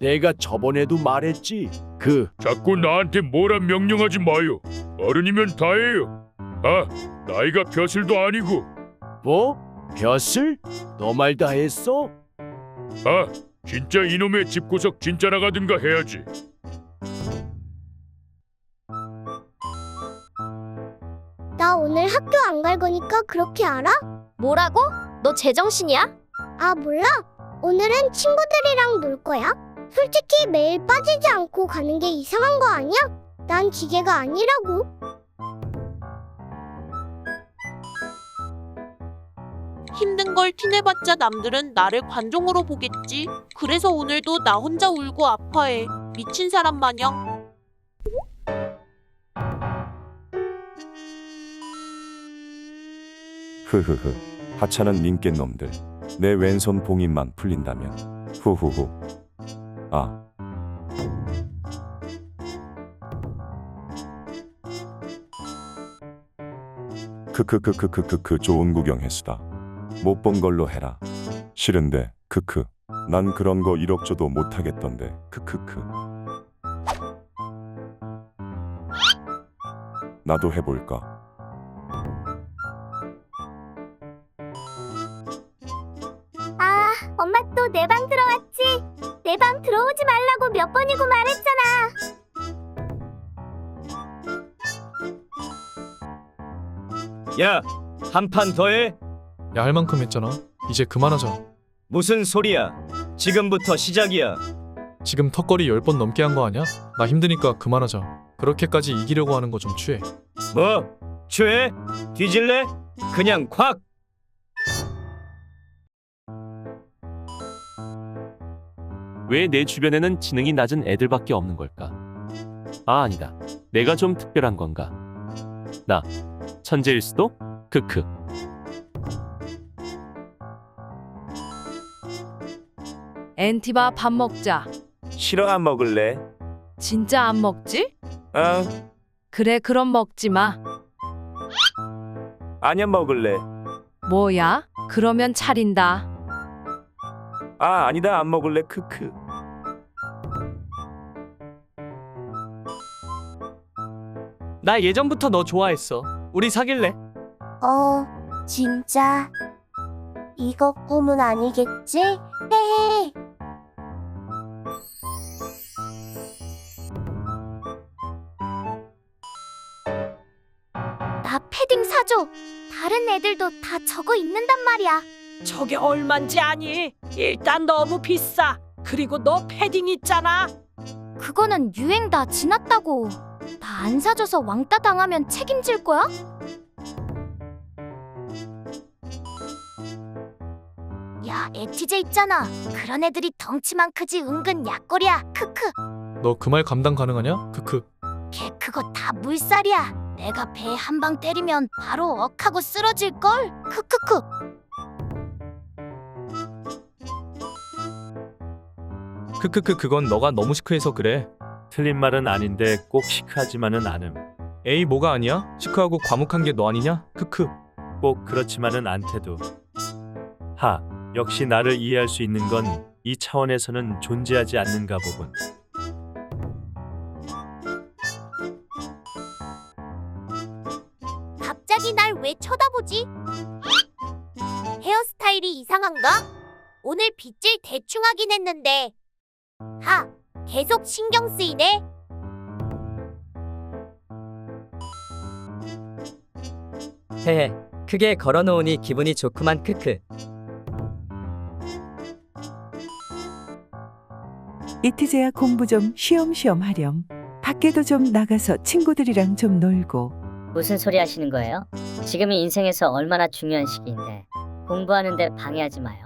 내가 저번에도 말했지. 그 자꾸 나한테 뭐라 명령하지 마요. 어른이면 다해요. 아, 나이가 벼슬도 아니고. 뭐? 벼슬? 너 말 다 했어? 아, 진짜 이놈의 집구석 진짜 나가든가 해야지. 나 오늘 학교 안 갈 거니까 그렇게 알아? 뭐라고? 너 제정신이야? 아, 몰라. 오늘은 친구들이랑 놀 거야. 솔직히 매일 빠지지 않고 가는 게 이상한 거 아니야? 난 기계가 아니라고. 힘든 걸 티내봤자 남들은 나를 관종으로 보겠지. 그래서 오늘도 나 혼자 울고 아파해. 미친 사람 마냥. 흐흐흐. 하찮은 민ቄ 놈들. 내 왼손 봉인만 풀린다면. 후후후. 아, 크크크크크크크 좋은 구경 했수다. 못 본 걸로 해라. 싫은데 크크. 난 그런 거 1억 줘도 못 하겠던데. 크크크. 나도 해볼까? 아, 엄마 또 내 방 들어왔지? 내 방 들어오지 말라고 몇 번이고 말했잖아. 야, 한 판 더해? 야 할 만큼 했잖아. 이제 그만하자. 무슨 소리야? 지금부터 시작이야. 지금 턱걸이 10번 넘게 한 거 아니야? 나 힘드니까 그만하자. 그렇게까지 이기려고 하는 거 좀 취해. 뭐? 죄? 뒤질래? 그냥 콱! 왜 내 주변에는 지능이 낮은 애들밖에 없는 걸까? 아, 아니다. 내가 좀 특별한 건가? 나 천재일 수도? 크크. 엔티바 밥 먹자. 싫어 안 먹을래? 진짜 안 먹지? 어, 그래 그럼 먹지 마. 아니야 먹을래. 뭐야? 그러면 차린다. 아, 아니다 안 먹을래. 크크. 나 예전부터 너 좋아했어. 우리 사귈래? 어, 진짜. 이거 꿈은 아니겠지? 헤헤. 나 패딩 사줘. 다른 애들도 다 저거 입는단 말이야. 저게 얼만지 아니? 일단 너무 비싸. 그리고 너 패딩 있잖아. 그거는 유행 다 지났다고. 나 안 사줘서 왕따 당하면 책임질 거야? 야, 에티제 있잖아. 그런 애들이 덩치만 크지 은근 약골이야. 크크. 너 그 말 감당 가능하냐? 크크. 걔 그거 다 물살이야. 내가 배에 한방 때리면 바로 억하고 쓰러질 걸. 크크크. 크크크 그건 너가 너무 시크해서 그래. 틀린 말은 아닌데 꼭 시크하지만은 않음. 에이 뭐가 아니야? 시크하고 과묵한 게 너 아니냐? 크크. 꼭 그렇지만은 않대도. 하, 역시 나를 이해할 수 있는 건 이 차원에서는 존재하지 않는가 보군. 갑자기 날 왜 쳐다보지? 헤어스타일이 이상한가? 오늘 빗질 대충 하긴 했는데. 하, 계속 신경 쓰이네. 헤헤. 크게 걸어놓으니 기분이 좋구만 크크. 이티제야 공부 좀 쉬엄쉬엄 하렴. 밖에도 좀 나가서 친구들이랑 좀 놀고. 무슨 소리 하시는 거예요? 지금이 인생에서 얼마나 중요한 시기인데 공부하는데 방해하지 마요.